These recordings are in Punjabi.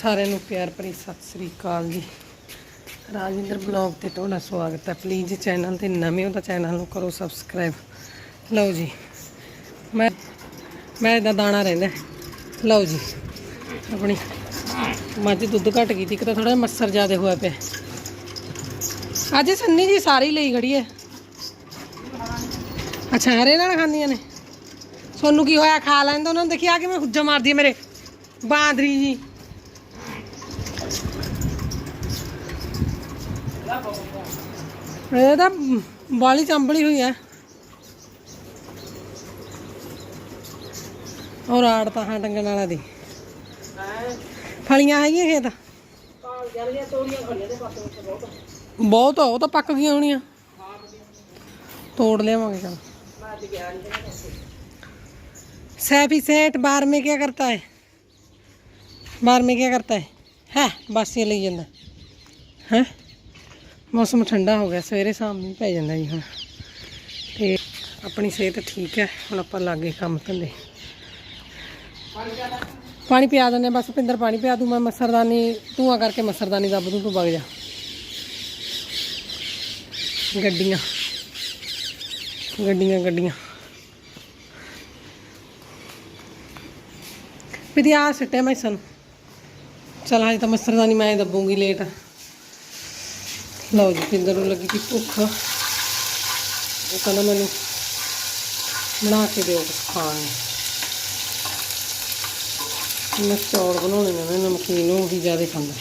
ਸਾਰਿਆਂ ਨੂੰ ਪਿਆਰ ਭਰੀ ਸਤਿ ਸ੍ਰੀ ਅਕਾਲ ਜੀ। ਰਾਜਿੰਦਰ ਬਲੌਗ ਤੇ ਤੁਹਾਡਾ ਸਵਾਗਤ ਹੈ। ਪਲੀਜ਼ ਚੈਨਲ ਤੇ ਨਵੇਂ ਹੋ ਤਾਂ ਚੈਨਲ ਨੂੰ ਕਰੋ ਸਬਸਕ੍ਰਾਈਬ। ਲਓ ਜੀ, ਮੈਂ ਮੈਂ ਦਾ ਦਾਣਾ ਰਹਿੰਦਾ ਲਓ ਜੀ, ਆਪਣੀ ਮੱਝ ਦੁੱਧ ਘਟ ਗਈ ਸੀ ਇੱਕ ਤਾਂ ਥੋੜਾ ਮੱਸਰ ਜ਼ਿਆਦਾ ਹੋਇਆ ਪਿਆ ਅੱਜ ਸੰਨੀ ਜੀ ਸਾਰੀ ਲਈ ਖੜੀ ਹੈ। ਅੱਛਾ, ਹਰੇ ਨਾਲ ਖਾਂਦੀਆਂ ਨੇ। ਸੋਨੂੰ ਕੀ ਹੋਇਆ, ਖਾ ਲੈਣ ਤਾਂ ਉਹਨਾਂ ਨੂੰ ਦੇਖਿਆ ਕੇ ਮੈਂ ਹੁੱਜਾ ਮਾਰਦੀ ਹੈ ਮੇਰੇ ਬਾਂਦਰੀ ਜੀ। ਇਹ ਤਾਂ ਬਾਲੀ ਚੰਬਲੀ ਹੋਈ ਹੈ ਔਰ ਆੜ ਤਾਂ ਹਾਂ ਟੰਗਣ ਵਾਲਾ ਦੀ ਫਲੀਆਂ ਹੈਗੀਆਂ ਖੇਤ ਬਹੁਤ ਆ, ਉਹ ਤਾਂ ਪੱਕ ਗਈਆਂ ਹੋਣੀਆਂ ਤੋੜ ਲਿਆਵਾਂਗੇ ਚਲ सैफी सेठ बार में क्या करता है बार में क्या करता है है बस ये ਲਈ ਜਾਂਦਾ ਹੈ ਮੌਸਮ ਠੰਡਾ ਹੋ ਗਿਆ ਸਵੇਰੇ ਸ਼ਾਮ ਨੂੰ ਪੈ ਜਾਂਦਾ ਜੀ ਹੁਣ। ਤੇ ਆਪਣੀ ਸਿਹਤ ਠੀਕ ਹੈ ਹੁਣ ਆਪਾਂ ਲਾਗੇ ਕੰਮ ਧੰਦੇ। ਪਾਣੀ ਪਿਆ ਦਿੰਦੇ ਹਾਂ, ਬਸ ਪਿੰਦਰ ਪਾਣੀ ਪਿਆ ਦੂੰ ਮੈਂ ਮੱਛਰਦਾਨੀ ਧੂਆਂ ਕਰਕੇ ਮੱਛਰਦਾਨੀ ਦੱਬ ਦੂੰ ਤੂੰ ਵਗ ਜਾ। ਗੱਡੀਆਂ ਗੱਡੀਆਂ ਗੱਡੀਆਂ। ਵੀ ਆ ਸਿੱਟਿਆ ਮੈਂ ਸਨ ਚਲ ਹਜੇ ਤਾਂ ਮਸਰਦਾਨੀ ਮੈਂ ਦੱਬੂਗੀ ਲੇਟ। ਲਓ ਜੀ, ਪਿੰਦਰ ਨੂੰ ਲੱਗੀ ਕਿ ਭੁੱਖ। ਉਹ ਕਹਿੰਦਾ ਮੈਨੂੰ ਬਣਾ ਕੇ ਦਿਓ ਕੁਛ ਖਾਣ। ਨੂੰ ਮੈਂ ਚੌਲ ਬਣਾਉਣੇ ਨੇ ਨਾ ਨਮਕੀਨ ਉਹ ਵੀ ਜ਼ਿਆਦਾ ਖਾਂਦਾ।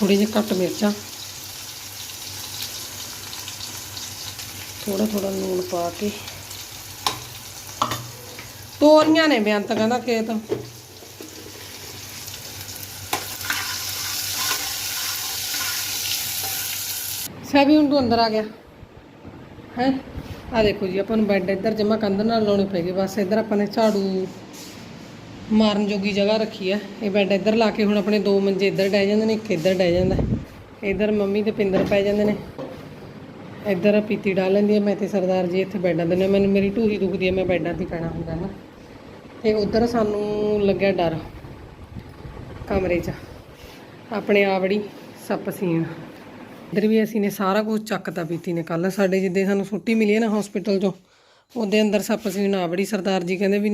ਥੋੜੀ ਜਿਹੀ ਘੱਟ ਮਿਰਚਾਂ। ਥੋੜਾ ਥੋੜਾ ਲੂਣ ਪਾ ਕੇ। ਤੋਰੀਆਂ ਨੇ ਬਿਆੰਤ ਕਹਿੰਦਾ ਖੇਤ। ਸਭੀ ਹੁਣ ਤੂੰ ਅੰਦਰ ਆ ਗਿਆ। ਹੈ? ਆ ਦੇਖੋ ਜੀ, ਆਪਾਂ ਨੂੰ ਬੈੱਡ ਇੱਧਰ ਜਮਾ ਕੰਧ ਨਾਲ ਲਾਉਣੇ ਪੈਗੇ ਬਸ ਇੱਧਰ ਆਪਾਂ ਨੇ ਝਾੜੂ ਮਾਰਨ ਜੋਗੀ ਜਗ੍ਹਾ ਰੱਖੀ ਆ। ਇਹ ਬੈੱਡ ਇੱਧਰ ਲਾ ਕੇ ਹੁਣ ਆਪਣੇ ਦੋ ਮੰਜੇ ਇੱਧਰ ਡੈ ਜਾਂਦੇ ਨੇ, ਇੱਕ ਇੱਧਰ ਡੈ ਜਾਂਦਾ। ਇੱਧਰ ਮੰਮੀ ਤੇ ਪਿੰਦਰ ਪੈ ਜਾਂਦੇ ਨੇ। ਇੱਧਰ ਪੀਤੀ ਡਾਲ ਲੈਂਦੀ ਹੈ ਮੈਂ ਤੇ ਸਰਦਾਰ ਜੀ ਇੱਥੇ ਬੈੱਡਾਂ ਦੇ ਨੇ ਮੈਨੂੰ ਮੇਰੀ ਢੂਹੀ ਦੁਖਦੀ ਹੈ ਮੈਂ ਬੈੱਡਾਂ 'ਤੇ ਪੈਣਾ ਹੁੰਦਾ ਨਾ। ਤੇ ਉਧਰ ਸਾਨੂੰ ਲੱਗਿਆ ਡਰ। ਕਮਰੇ 'ਚ। ਆਪਣੇ ਆਵੜੀ ਸੱਪ ਸੀਣ। ਇੱਧਰ ਵੀ ਅਸੀਂ ਨੇ ਸਾਰਾ ਕੁਝ ਚੱਕਤਾ ਪੀਤੀ ਨੇ ਕੱਲ ਸਾਡੇ ਜਿੱਦੇ ਸਾਨੂੰ ਛੁੱਟੀ ਮਿਲੀ ਹੈ ਨਾ ਹਸਪੀਟਲ 'ਚੋਂ, ਉਹਦੇ ਅੰਦਰ ਸੱਪ ਸਿਵਣਾ ਨਾ ਬੜੀ ਸਰਦਾਰ ਜੀ ਕਹਿੰਦੇ ਵੀ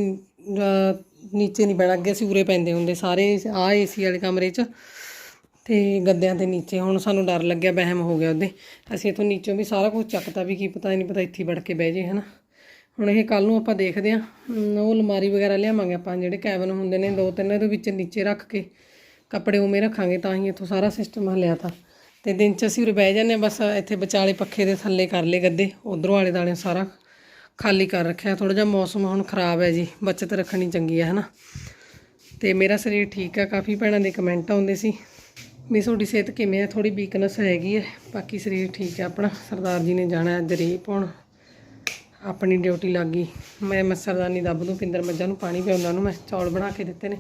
ਨੀਚੇ ਨਹੀਂ ਬੈਣਾ ਅੱਗੇ ਅਸੀਂ ਉਰੇ ਪੈਂਦੇ ਹੁੰਦੇ ਸਾਰੇ ਆ ਏਸੀ ਵਾਲੇ ਕਮਰੇ 'ਚ ਤੇ ਗੱਦਿਆਂ ਦੇ ਨੀਚੇ। ਹੁਣ ਸਾਨੂੰ ਡਰ ਲੱਗਿਆ, ਵਹਿਮ ਹੋ ਗਿਆ ਉਹਦੇ। ਅਸੀਂ ਇਥੋਂ ਨੀਚੋਂ ਵੀ ਸਾਰਾ ਕੁਝ ਚੱਕਤਾ ਵੀ ਕੀ ਪਤਾ ਨਹੀਂ ਪਤਾ ਇੱਥੇ ਵੜ ਕੇ ਬਹਿ ਜੇ, ਹਨਾ। ਹੁਣ ਇਹ ਕੱਲ ਨੂੰ ਆਪਾਂ ਦੇਖਦੇ ਆਂ ਉਹ ਅਲਮਾਰੀ ਵਗੈਰਾ ਲਿਆਵਾਂਗੇ ਆਪਾਂ, ਜਿਹੜੇ ਕੈਬਨ ਹੁੰਦੇ ਨੇ, ਦੋ ਤਿੰਨ ਇਹਦੇ ਵਿੱਚ ਨੀਚੇ ਰੱਖ ਕੇ ਕੱਪੜੇ ਉਵੇਂ ਰੱਖਾਂਗੇ, ਤਾਂ ਹੀ ਇੱਥੋਂ ਸਾਰਾ ਸਿਸਟਮ ਹਲਿਆ ਤਾਂ। ਤੇ ਦਿਨ ਚ ਅਸੀਂ ਉਰੇ ਬਹਿ ਜਾਂਦੇ ਹਾਂ, ਬਸ ਇੱਥੇ ਵਿਚਾਲੇ ਪੱਖੇ ਦੇ ਥੱਲੇ ਕਰ ਲਏ ਗੱਦੇ, ਉਧਰੋਂ ਆਲੇ ਦਾਲੇ ਸਾਰਾ ਖਾਲੀ ਕਰ ਰੱਖਿਆ। ਥੋੜਾ ਜਿਹਾ ਮੌਸਮ ਹੁਣ ਖਰਾਬ ਹੈ ਜੀ, ਬਚਤ ਰੱਖਣੀ ਚੰਗੀ ਹੈ, ਹਨਾ? ਤੇ ਮੇਰਾ ਸਰੀਰ ਠੀਕ ਹੈ ਕਾਫੀ ਭੈਣਾਂ ਦੇ ਕਮੈਂਟ ਆਉਂਦੇ ਸੀ ਵੀ ਤੁਹਾਡੀ ਸਿਹਤ ਕਿਵੇਂ ਹੈ ਥੋੜੀ ਵੀਕਨੈਸ ਹੈਗੀ ਹੈ, ਬਾਕੀ ਸਰੀਰ ਠੀਕ ਹੈ ਆਪਣਾ। ਸਰਦਾਰ ਜੀ ਨੇ ਜਾਣਾ ਅੱਜ ਰੇ ਪਾਉਣ ਆਪਣੀ ਡਿਊਟੀ ਲੱਗ ਗਈ। ਮੈਂ ਮੱਛਰਦਾਨੀ ਦੱਬ ਦੂੰ, ਪਿੰਦਰ ਮੱਝਾਂ ਨੂੰ ਪਾਣੀ ਪਿਆਉਂਦਾ ਨੂੰ ਮੈਂ ਚੌਲ ਬਣਾ ਕੇ ਦਿੱਤੇ ਨੇ।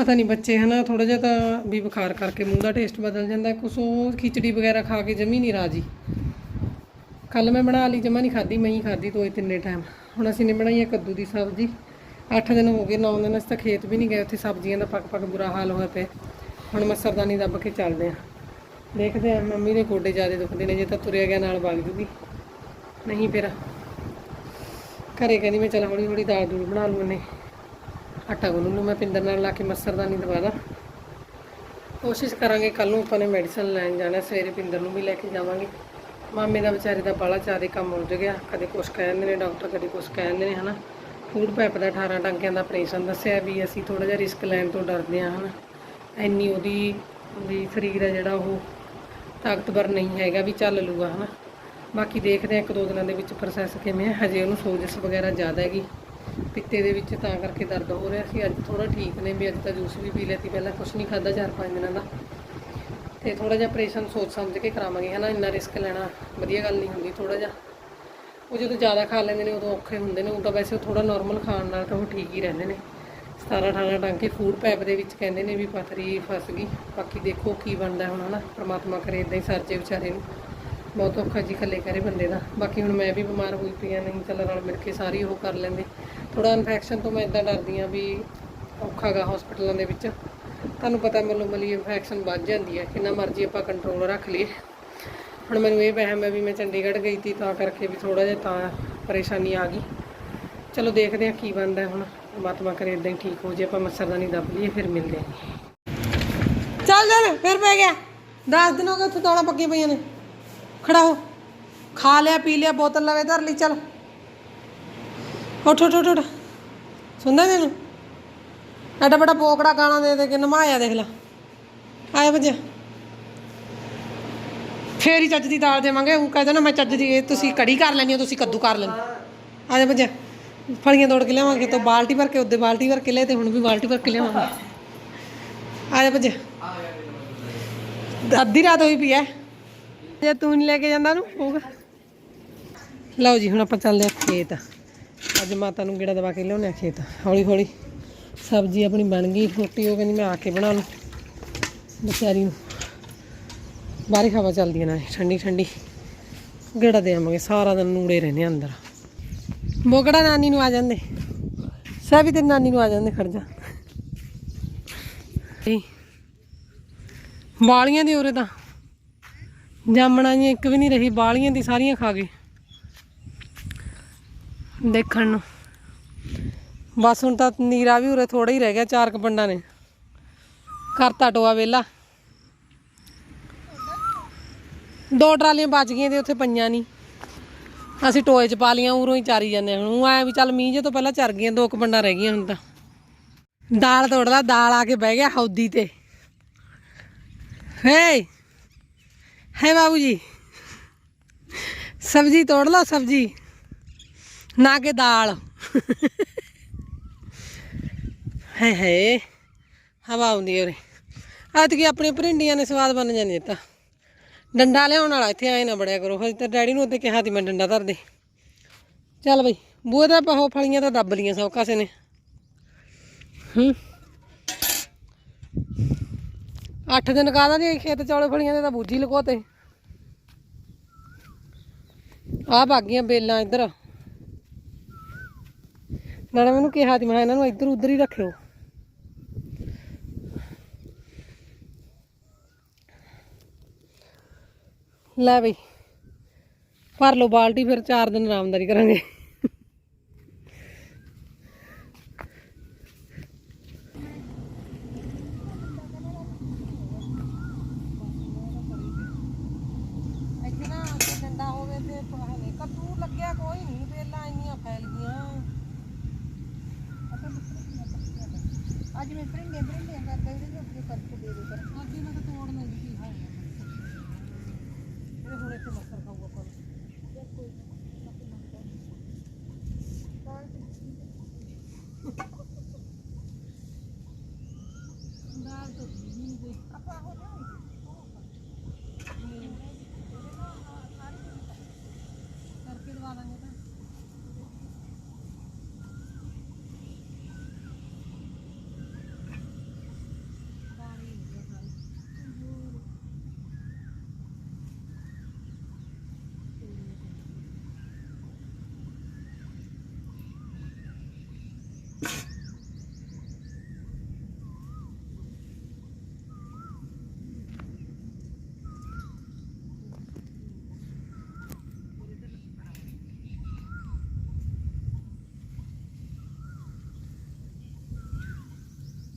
ਪਤਾ ਨਹੀਂ ਬੱਚੇ ਹਨਾ ਥੋੜਾ ਜਿਹਾ ਤਾਂ ਵੀ ਬੁਖਾਰ ਕਰਕੇ ਮੂੰਹ ਦਾ ਟੇਸਟ ਬਦਲ ਜਾਂਦਾ, ਕੁਛ ਉਹ ਖਿਚੜੀ ਵਗੈਰਾ ਖਾ ਕੇ ਜਮੀ ਨਹੀਂ ਰਾਜੀ। ਕੱਲ ਮੈਂ ਬਣਾ ਲਈ, ਜਮਾ ਨਹੀਂ ਖਾਦੀ ਮੈਂ ਹੀ ਖਾਦੀ ਤੋਏ ਤਿੰਨੇ ਟਾਈਮ ਹੁਣ ਅਸੀਂ ਨੇ ਬਣਾਈ ਹੈ ਕੱਦੂ ਦੀ ਸਬਜ਼ੀ। 8 ਦਿਨ ਹੋ ਗਏ 9 ਦਿਨ ਅਸੀਂ ਤਾਂ ਖੇਤ ਵੀ ਨਹੀਂ ਗਏ, ਉੱਥੇ ਸਬਜ਼ੀਆਂ ਦਾ ਪੱਕ ਪੱਕ ਬੁਰਾ ਹਾਲ ਹੋਇਆ ਪਿਆ। ਹੁਣ ਮੱਛਰਦਾਨੀ ਦੱਬ ਕੇ ਚੱਲਦੇ ਆ ਦੇਖਦੇ ਆ ਮੰਮੀ ਦੇ ਗੋਡੇ ਜ਼ਿਆਦਾ ਦੁਖਦੇ ਨੇ, ਜੇ ਤਾਂ ਤੁਰਿਆ ਗਿਆ ਨਾਲ ਵਗ ਜੂਗੀ। ਨਹੀਂ ਫਿਰ। ਘਰੇ ਕਹਿੰਦੀ ਮੈਂ ਚੱਲ ਹੌਲੀ ਹੌਲੀ ਦਾਲ ਦੂਲ ਬਣਾ ਲੂ ਨੇ ਆਟਾ ਗੁੰਨ ਲੂ ਮੈਂ ਪਿੰਦਰ ਨਾਲ ਲਾ ਕੇ ਮੱਛਰਦਾਨੀ ਦਵਾ ਦਾ। ਕੋਸ਼ਿਸ਼ ਕਰਾਂਗੇ ਕੱਲ ਨੂੰ ਆਪਾਂ ਨੇ ਮੈਡੀਸਨ ਲੈਣ ਜਾਣਾ, ਸਵੇਰੇ ਪਿੰਦਰ ਨੂੰ ਵੀ ਲੈ ਕੇ ਜਾਵਾਂਗੇ। ਮਾਮੇ ਦਾ ਵਿਚਾਰੇ ਦਾ ਬਾਲਾ ਚਾਰੇ ਕੰਮ ਉਲਝ ਗਿਆ, ਕਦੇ ਕੁਛ ਕਹਿੰਦੇ ਨੇ ਡਾਕਟਰ ਕਦੇ ਕੁਛ ਕਹਿੰਦੇ ਨੇ, ਹਨਾ। ਫੂਡ ਪੈਪ ਦਾ 18 ਟਾਂਕਿਆਂ ਦਾ ਆਪਰੇਸ਼ਨ ਦੱਸਿਆ ਵੀ ਅਸੀਂ ਥੋੜਾ ਜਿਹਾ ਰਿਸਕ ਲੈਣ ਤੋਂ ਡਰਦੇ ਹਾਂ, ਹਨਾ। ਇੰਨੀ ਉਹਦੀ ਵੀ ਸਰੀਰ ਹੈ ਜਿਹੜਾ ਉਹ ਤਾਕਤਵਰ ਨਹੀਂ ਹੈਗਾ ਵੀ ਚੱਲ ਲੂਗਾ ਹਨਾ। ਬਾਕੀ ਦੇਖਦੇ ਹਾਂ ਇੱਕ ਦੋ ਦਿਨਾਂ ਦੇ ਵਿੱਚ ਪ੍ਰੋਸੈਸ ਕਿਵੇਂ ਹੈ ਹਜੇ ਉਹਨੂੰ ਸੋਜਸ ਵਗੈਰਾ ਜ਼ਿਆਦਾ ਹੈਗੀ। ਪਿੱਤੇ ਦੇ ਵਿੱਚ ਤਾਂ ਕਰਕੇ ਦਰਦ ਹੋ ਰਿਹਾ ਸੀ। ਅੱਜ ਥੋੜਾ ਠੀਕ ਨੇ ਵੀ ਅੱਜ ਤਾਂ ਜੂਸ ਵੀ ਪੀ ਲਿਆ ਸੀ। ਪਹਿਲਾਂ ਕੁਝ ਨਹੀਂ ਖਾਦਾ ਚਾਰ ਪੰਜ ਦਿਨਾਂ ਦਾ। ਤੇ ਥੋੜਾ ਜਿਹਾ ਆਪਰੇਸ਼ਨ ਸੋਚ ਸਮਝ ਕੇ ਕਰਾਵਾਂਗੇ, ਹਨਾ? ਇੰਨਾ ਰਿਸਕ ਲੈਣਾ ਵਧੀਆ ਗੱਲ ਨਹੀਂ ਹੁੰਦੀ ਥੋੜਾ ਜਿਹਾ। ਉਹ ਜਦੋਂ ਜ਼ਿਆਦਾ ਖਾ ਲੈਂਦੇ ਨੇ, ਉਦੋਂ ਔਖੇ ਹੁੰਦੇ ਨੇ। ਉਦੋਂ ਵੈਸੇ ਉਹ ਥੋੜਾ ਨਾਰਮਲ ਖਾਣ ਨਾਲ ਤਾਂ ਉਹ ਠੀਕ ਹੀ ਰਹਿੰਦੇ ਨੇ। 17 18 ਟਾਂਕੇ ਫੂਡ ਪੈਪ ਦੇ ਵਿੱਚ ਕਹਿੰਦੇ ਨੇ ਵੀ ਪਥਰੀ ਫਸ ਗਈ। ਬਾਕੀ ਦੇਖੋ ਕੀ ਬਣਦਾ ਹੁਣ, ਹਨਾ? ਪ੍ਰਮਾਤਮਾ ਕਰੇ ਇਦਾਂ ਹੀ ਸਰਜੇ ਵਿਚਾਰੇ ਨੂੰ। ਬਹੁਤ ਔਖਾ ਜੀ ਇਕੱਲੇ ਕਰੇ ਬੰਦੇ ਦਾ। ਬਾਕੀ ਹੁਣ ਮੈਂ ਵੀ ਬਿਮਾਰ ਹੋਈ ਪਈ ਆ ਨਹੀਂ ਚੱਲ ਰਲ ਮਿਲ ਕੇ ਸਾਰੀ ਉਹ ਕਰ ਲੈਂਦੇ। ਥੋੜਾ ਇਨਫੈਕਸ਼ਨ ਤੋਂ ਮੈਂ ਇਦਾਂ ਡਰਦੀ ਆ ਵੀ ਔਖਾ ਗਾ ਹਸਪੀਟਲਾਂ ਦੇ ਵਿੱਚ। ਤੁਹਾਨੂੰ ਪਤਾ ਮਤਲਬ ਮਲੀ ਇਨਫੈਕਸ਼ਨ ਵੱਧ ਜਾਂਦੀ ਹੈ, ਕਿੰਨਾ ਮਰਜ਼ੀ ਆਪਾਂ ਕੰਟਰੋਲ ਰੱਖ ਲਈਏ। ਹੁਣ ਮੈਨੂੰ ਇਹ ਵਹਿਮ ਹੈ ਵੀ ਮੈਂ ਚੰਡੀਗੜ੍ਹ ਗਈ ਤੀ, ਤਾਂ ਕਰਕੇ ਵੀ ਥੋੜਾ ਜਿਹਾ ਤਾਂ ਪਰੇਸ਼ਾਨੀ ਆ ਗਈ। ਚਲੋ ਦੇਖਦੇ ਹਾਂ ਕੀ ਬਣਦਾ ਹੁਣ। ਪਰਮਾਤਮਾ ਕਰੇ ਇਦਾਂ ਹੀ ਠੀਕ ਹੋ ਜੇ, ਆਪਾਂ ਮੱਛਰਦਾਨੀ ਦੱਬ ਲਈਏ, ਫਿਰ ਮਿਲਦੇ ਹਾਂ। ਚੱਲ ਜਾ ਫਿਰ ਪੈ ਗਿਆ। 10 ਦਿਨ ਹੋ ਗਏ ਉੱਥੇ ਦੌੜਾਂ ਪੱਕੀਆਂ ਪਈਆਂ ਨੇ। ਖੜਾ ਹੋ। ਖਾ ਲਿਆ, ਪੀ ਲਿਆ, ਬੋਤਲ ਲਵੇ, ਧਰ ਲਈ, ਚੱਲ। ਉੱਠ ਉੱਠ ਉੱਠ ਸੁਣਦਾ ਤੈਨੂੰ? ਐਡਾ ਬੜਾ ਪੋਕੜਾ ਗਾਣਾ ਦੇ ਦੇ ਕੇ ਨਮਾਇਆ, ਦੇਖ ਲੈ। ਆਏ ਬੱਜਾ ਫੇਰ ਹੀ ਚੱਜ ਦੀ ਦਾਲ ਦੇਵਾਂਗੇ। ਉਹ ਕਹਿੰਦਾ ਨਾ, ਮੈਂ ਚੱਜ ਦੀ, ਇਹ ਤੁਸੀਂ ਕੜੀ ਕਰ ਲੈਣੀ ਹੋ, ਤੁਸੀਂ ਕੱਦੂ ਕਰ ਲੈਣੀ ਆ ਜਾ ਬੱਜਾ ਫਲੀਆਂ ਤੋੜ ਕੇ ਲਿਆਵਾਂਗੇ, ਤੋਂ ਬਾਲਟੀ ਭਰ ਕੇ, ਉਹਦੇ ਬਾਲਟੀ ਭਰ ਕੇ ਲੈ ਤੇ ਹੁਣ ਵੀ ਬਾਲਟੀ ਭਰ ਕੇ ਲਿਆਵਾਂਗੇ। ਆ ਜਾ ਅੱਧੀ ਰਾਤ ਹੋਈ ਪਈ ਐ। ਜੇ ਤੂੰ ਨਹੀਂ ਲੈ ਕੇ ਜਾਂਦਾ ਉਹਨੂੰ ਹੋਊਗਾ ਲਓ ਜੀ, ਹੁਣ ਆਪਾਂ ਚੱਲਦੇ ਆ ਖੇਤ। ਅੱਜ ਮਾਤਾ ਨੂੰ ਗੇੜਾ ਦਵਾ ਕੇ ਲਿਆਉਂਦੇ ਆ ਖੇਤ। ਹੌਲੀ ਹੌਲੀ ਸਬਜ਼ੀ ਆਪਣੀ ਬਣ ਗਈ, ਰੋਟੀ ਉਹ ਕਹਿੰਦੀ ਮੈਂ ਆ ਕੇ ਬਣਾ ਲੂੰ ਵਿਚਾਰੀ ਨੂੰ। ਬਾਹਰੀ ਹਵਾ ਚੱਲਦੀ ਹੈ ਨਾ, ਠੰਡੀ ਠੰਡੀ। ਗੇੜਾ ਦੇ ਆਵਾਂਗੇ, ਸਾਰਾ ਦਿਨ ਨੂੜੇ ਰਹਿੰਦੇ ਆ ਅੰਦਰ। ਮੋਗੜਾ ਨਾਨੀ ਨੂੰ ਆ ਜਾਂਦੇ। ਸਭ ਵੀ ਤੇ ਨਾਨੀ ਨੂੰ ਆ ਜਾਂਦੇ, ਖੜ ਜਾ। ਇਹ ਬਾਲੀਆਂ ਉਰੇ ਤਾਂ। ਜਾਮਣਾ ਜੀ ਇੱਕ ਵੀ ਨਹੀਂ ਰਹੀ, ਬਾਲੀਆਂ ਦੀ ਸਾਰੀਆਂ ਖਾ ਗਏ। ਦੇਖਣ ਨੂੰ। ਬਸ ਹੁਣ ਤਾਂ ਨੀਰਾ ਵੀ ਉਰੇ ਥੋੜਾ ਹੀ ਰਹਿ ਗਿਆ, ਚਾਰ ਕੁ ਪੰਡਾਂ ਨੇ। ਕਰਤਾ ਟੋਆ ਵੇਲਾ। ਦੋ ਟਰਾਲੀਆਂ ਬਚ ਗਈਆਂ ਤੇ ਉੱਥੇ ਪਈਆਂ ਨਹੀਂ। ਅਸੀਂ ਟੋਏ 'ਚ ਪਾ ਲੀਆਂ ਉਰੋਂ ਹੀ ਚਾਰੀ ਜਾਂਦੇ ਹਾਂ। ਹੁਣ ਐ ਵੀ ਚੱਲ ਮੀਂਹ ਜੇ ਤੋਂ ਪਹਿਲਾਂ ਚਰ ਗਈਆਂ, ਦੋ ਕੁ ਪੰਡਾਂ ਰਹਿ ਗਈਆਂ ਹੁਣ ਤਾਂ। ਦਾਲ ਤੋੜਦਾ, ਦਾਲ ਆ ਕੇ ਬਹਿ ਗਿਆ ਹੌਦੀ ਤੇ। ਹੇ! ਹੈ ਬਾਬੂ ਜੀ? ਸਬਜ਼ੀ ਤੋੜ ਲਓ, ਸਬਜ਼ੀ। ਨਾ ਕਿ ਦਾਲ। ਹੈ ਹੈ। ਹਵਾ ਆਉਂਦੀ ਉਰੇ। ਅੱਜ ਐਤਕੀ ਆਪਣੇ ਭਰਿੰਡੀਆਂ ਨੇ ਸਵਾਦ ਬਣ ਜਾਂਦੀਆਂ ਤਾਂ। ਡੰਡਾ ਲਿਆਉਣ ਵਾਲਾ, ਇੱਥੇ ਆਏ ਨਾ ਬੜਿਆ ਕਰੋ। ਹਜੇ ਤਾਂ ਡੈਡੀ ਨੂੰ ਉੱਤੇ ਕਿਹਾ ਸੀ ਮੈਂ ਡੰਡਾ ਧਰ ਦੇ। ਚੱਲ ਬਈ, ਬੂਹੇ ਦਾ ਪਹੋ ਫਲੀਆਂ ਤਾਂ ਦੱਬ ਲੀਆਂ ਸਭ ਕਾਸੇ ਨੇ ਹੂੰ। ਅੱਠ ਦਿਨ ਕਾਹਦਾ ਜੀ ਖੇਤ ਚੌਲੇ ਫਲੀਆਂ ਦੇ ਤਾਂ ਬੂਜੀ ਲਕੋਤੇ ਆ ਭਾਗੀਆਂ ਬੇਲਾਂ ਇੱਧਰ। ਨਾਲੇ ਮੈਨੂੰ ਕਿਹਾ ਸੀ, ਮੈਂ ਇਹਨਾਂ ਨੂੰ ਇੱਧਰ ਉੱਧਰ ਹੀ ਰੱਖਿਓ। ਲੈ ਬਈ, ਭਰ ਲਓ ਬਾਲਟੀ, ਫਿਰ ਚਾਰ ਦਿਨ ਆਰਾਮਦਾਰੀ ਕਰਾਂਗੇ ਇੱਥੇ ਨਾ ਡੰਡਾ ਹੋਵੇ ਤੇ ਹਲੇ ਕੱਦੂ ਲੱਗਿਆ ਕੋਈ ਨਹੀਂ ਬੇਲਾਂ ਇੰਨੀਆਂ ਫੈਲ ਗਈਆਂ ਅੱਜ ਮੈਂ ਪ੍ਰਿੰਡੇ ਪ੍ਰਿੰਡੇ ਕਰਦਾ ਇਹਦੇ ਜੋ ਜੋ ਕਰਕੇ ਦੇ ਦੇ ਕਰ ਅੱਜ ਇਹਨਾਂ ਤਾਂ ਤੋੜ ਲੈਂਦੀ ਕੀ ਹੈ। ਇਹ ਹੁਣ ਇੱਥੇ ਮੱਖਰ ਖਾਊਗਾ ਪਰ ਦਾਲ ਤੋਂ ਨਹੀਂ ਕੋਈ ਆਪਾਂ ਹੋ ਜਾਓ ਕਰਕੇ ਦਵਾ ਦਾਂਗੇ ਤਾਂ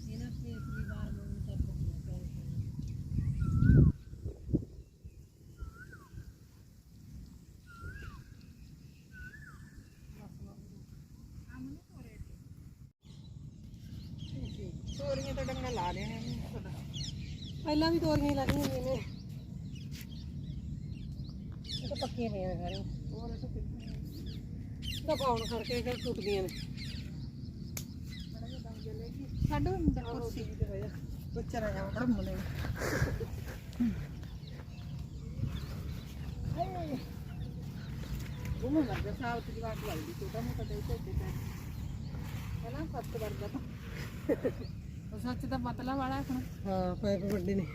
ਇਹਨਾਂ ਸਪੇਸ ਵੀ ਬਾਹਰ ਨੂੰ ਤੱਕ ਤੋਰੀਆਂ ਤਾਂ ਡੰਗਾ ਲਾ ਦੇਣੇ ਨੇ ਪਹਿਲਾਂ ਵੀ ਤੋਰੀਆਂ ਹੀ ਲੱਗੀਆਂ ਹੋਈਆਂ ਨੇ। ਇਹ ਤਾਂ ਪੱਕੀਆਂ ਪਈਆਂ ਨੇ ਸਾਰੀਆਂ। ਹੋਰ ਤਾਂ ਤਾਂ ਪਾਉਣ ਕਰਕੇ ਫਿਰ ਟੁੱਟਦੀਆਂ ਨੇ। ਸਾਡੋ ਕੁਰਸੀ ਬੱਚਾ ਰਹਿ ਬੜਾ ਮੁੰਨੇ ਉਹ ਮੈਂ ਵਰਗਾ ਸਾਹ ਤੇ ਜਵਾਕ ਲੱਗਦੀ ਛੋਟਾ ਮੋਟਾ ਦੇ ਤੇ ਤੇ ਹੈ ਨਾ ਸੱਤ ਵਰਗਾ ਤਾਂ। ਸੱਚ ਦਾ ਮਤਲਬ ਵਾਲਾ ਹੈ ਹਾਂ ਪੈਪ ਵੱਡੇ ਨੇ।